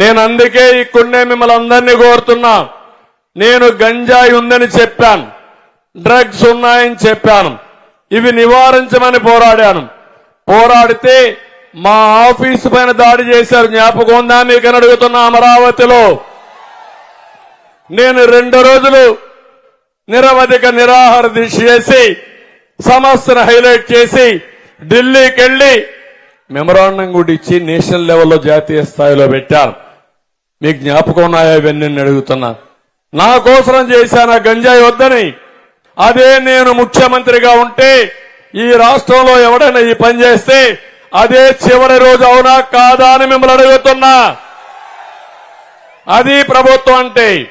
నేను అందుకే ఇక్కడనే మిమ్మల్ని అందరినీ కోరుతున్నా. నేను గంజాయి ఉందని చెప్పాను. డ్రగ్స్ ఉన్నాయని చెప్పాను. ఇవి నివారించమని పోరాడాను. పోరాడితే మా ఆఫీసు పైన దాడి చేశారు. జ్ఞాపకం ఉందా మీకు అడుగుతున్నా అమరావతిలో. నేను రెండు రోజులు నిరవధిక నిరాహార దీక్ష చేసి సమస్యను హైలైట్ చేసి ఢిల్లీకి వెళ్ళి మెమరాండం కూడా ఇచ్చి నేషనల్ లెవెల్లో జాతీయ స్థాయిలో పెట్టాను. మీకు జ్ఞాపకం ఉన్నాయా? ఇవన్నీ నేను అడుగుతున్నా. నా కోసం చేశాను ఆ గంజాయి వద్దని? అదే నేను ముఖ్యమంత్రిగా ఉంటే ఈ రాష్ట్రంలో ఎవడైనా ఈ పని చేస్తే అదే చివరి రోజు అవునా కాదా అని మిమ్మల్ని అడుగుతున్నా. అది ప్రభుత్వం అంటే.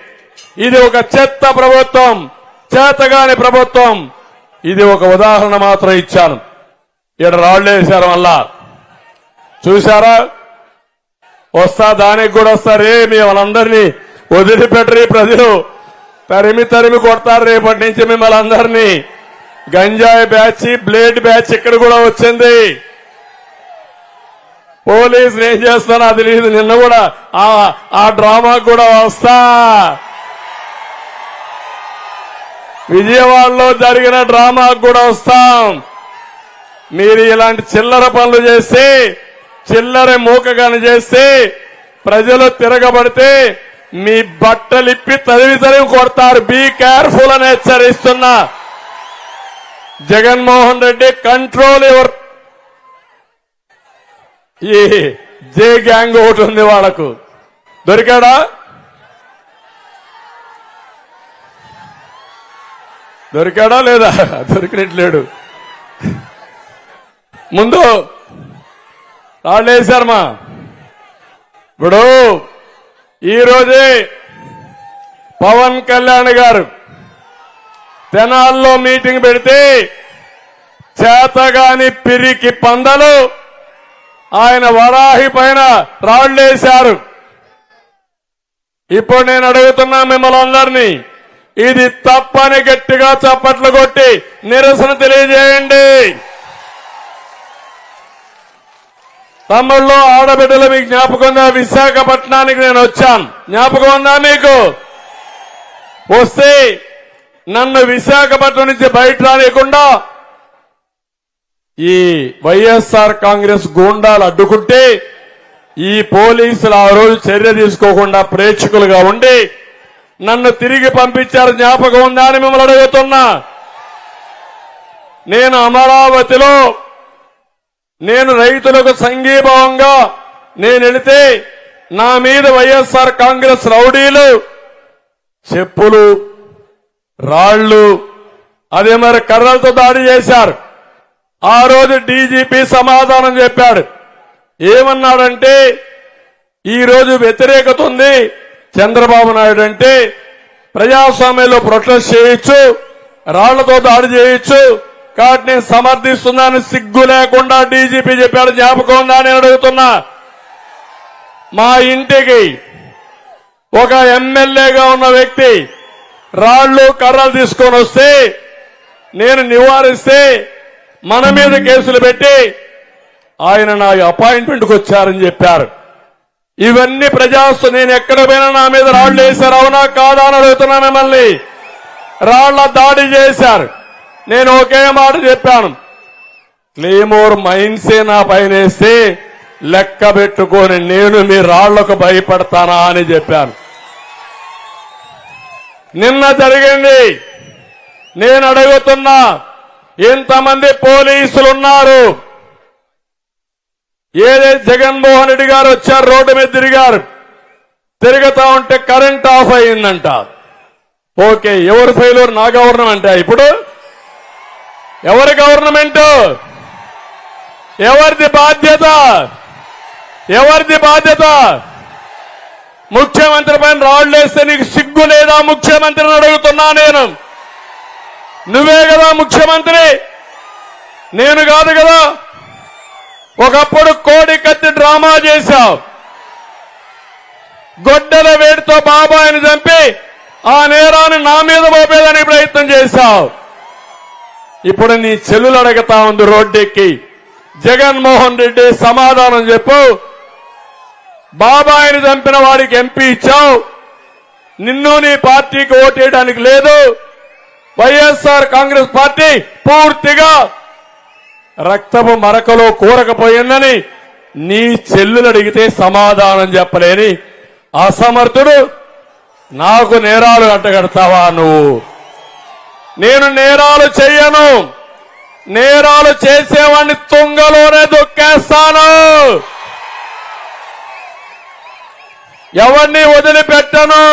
ఇది ఒక చెత్త ప్రభుత్వం చేతగాని ప్రభుత్వం. ఇది ఒక ఉదాహరణ మాత్రం ఇచ్చాను. ఇక్కడ రాళ్ళు వేశారు మళ్ళా. చూశారా? వస్తా దానికి కూడా వస్తారే మీ వాళ్ళందరినీ వదిలిపెట్టరు ఈ ప్రజలు. తరిమి తరిమి కొడతారు రేపటి నుంచి మిమ్మల్ని అందరినీ. గంజాయి బ్యాచ్ బ్లేడ్ బ్యాచ్ ఇక్కడ కూడా వచ్చింది. పోలీసులు ఏం చేస్తానో అది లేదు నిన్న కూడా ఆ ఆ డ్రామా కూడా వస్తా. విజయవాడలో జరిగిన డ్రామాకు కూడా వస్తాం. మీరు ఇలాంటి చిల్లర పనులు చేస్తే చిల్లర మూకగాని చేస్తే ప్రజలు తిరగబడితే మీ బట్టలిప్పి తరివి తరివి కొడతారు. బీ కేర్ఫుల్ అని హెచ్చరిస్తున్నా. జగన్మోహన్ రెడ్డి కంట్రోల్ ఎవరు? ఈ జే గ్యాంగ్ ఒకటి ఉంది వాళ్ళకు. దొరికాడా? దొరికాడా లేదా? దొరికినట్లేడు ముందు రాళ్ళు వేశారమ్మా ఇప్పుడు ఈరోజే పవన్ కళ్యాణ్ గారు తెనాల్లో మీటింగ్ పెడితే చేతగాని పిరికి పందలు ఆయన వరాహి పైన రాళ్ళేశారు ఇప్పుడు నేను అడుగుతున్నా మిమ్మల్ని అందరినీ ఇది తప్పని గట్టిగా చప్పట్లు కొట్టి నిరసన తెలియజేయండి. తమ్ముళ్ళు ఆడబిడ్డలు మీకు జ్ఞాపకం ఉందా? విశాఖపట్నానికి నేను వచ్చాను జ్ఞాపకం ఉందా మీకు? వస్తే నన్ను విశాఖపట్నం నుంచి బయట రానియకుండా ఈ వైఎస్ఆర్ కాంగ్రెస్ గూండాలు అడ్డుకుంటే ఈ పోలీసులు ఆ రోజు చర్య తీసుకోకుండా ప్రేక్షకులుగా ఉండి నన్ను తిరిగి పంపించారు. జ్ఞాపకం ఉందా అని మిమ్మల్ని అడుగుతున్నా. నేను అమరావతిలో నేను రైతులకు సంఘీభావంగా నేను వెళితే నా మీద వైఎస్ఆర్ కాంగ్రెస్ రౌడీలు చెప్పులు రాళ్ళు అదే మరి కర్రలతో దాడి చేశారు. ఆ రోజు డీజీపీ సమాధానం చెప్పాడు. ఏమన్నాడంటే ఈరోజు వ్యతిరేకత ఉంది చంద్రబాబు నాయుడు అంటే ప్రజాస్వామ్యంలో ప్రొటెస్ట్ చేయొచ్చు రాళ్ళతో దాడి చేయొచ్చు కాబట్టి నేను సమర్థిస్తున్నాను సిగ్గు లేకుండా డీజీపీ చెప్పాడు జ్ఞాపకం ఉందా అని అడుగుతున్నా. మా ఇంటికి ఒక ఎమ్మెల్యేగా ఉన్న వ్యక్తి రాళ్ళు కర్రలు తీసుకొని వస్తే నేను నివారిస్తే మన మీద కేసులు పెట్టి ఆయన నా అపాయింట్మెంట్కి వచ్చారని చెప్పారు. ఇవన్నీ ప్రజాస్వ నేను ఎక్కడ పోయినా నా మీద రాళ్ళు వేశారు అవునా కాదా అని అడుగుతున్నా మిమ్మల్ని. రాళ్ళ దాడి చేశారు. నేను ఒకే మాట చెప్పాను. క్లీమోర్ మైన్సే నా పైన వేస్తే లెక్క పెట్టుకొని నేను మీ రాళ్ళకు భయపడతానా అని చెప్పాను. నిన్న జరిగింది. నేను అడుగుతున్నా ఇంతమంది పోలీసులు ఉన్నారు ఏదైతే జగన్మోహన్ రెడ్డి గారు వచ్చారు రోడ్డు మీద తిరిగారు. తిరుగుతా ఉంటే కరెంట్ ఆఫ్ అయిందంట. ఓకే ఎవరు ఫెయిల్ నా గవర్నమెంట్ ఇప్పుడు? ఎవరి గవర్నమెంట్? ఎవరిది బాధ్యత? ఎవరిది బాధ్యత? ముఖ్యమంత్రి పైన రాళ్ళేస్తే నీకు సిగ్గు లేదా? ముఖ్యమంత్రిని అడుగుతున్నా నేను. నువ్వే కదా ముఖ్యమంత్రి. నేను కాదు కదా. ఒకప్పుడు కోడి కత్తి డ్రామా చేశావు. గొడ్డల వేడితో బాబాయిని చంపి ఆ నేరాన్ని నా మీద మోపేదానికి ప్రయత్నం చేశావు. ఇప్పుడు నీ చెల్లులు అడగతా ఉంది రోడ్డెక్కి. జగన్మోహన్ రెడ్డి సమాధానం చెప్పు. బాబాయిని చంపిన వాడికి ఎంపీ ఇచ్చావు. నిన్ను నీ పార్టీకి ఓటేయడానికి లేదు. వైఎస్ఆర్ కాంగ్రెస్ పార్టీ పూర్తిగా రక్తపు మరకలో కూరకపోయిందని నీ చెల్లులు అడిగితే సమాధానం చెప్పలేని అసమర్థుడు. నాకు నేరాలు అంటగడతావా నువ్వు? నేను నేరాలు చెయ్యను నేరాలు చేసేవాడిని తుంగలోనే దొక్కేస్తాను. ఎవరిని వదిలిపెట్టను?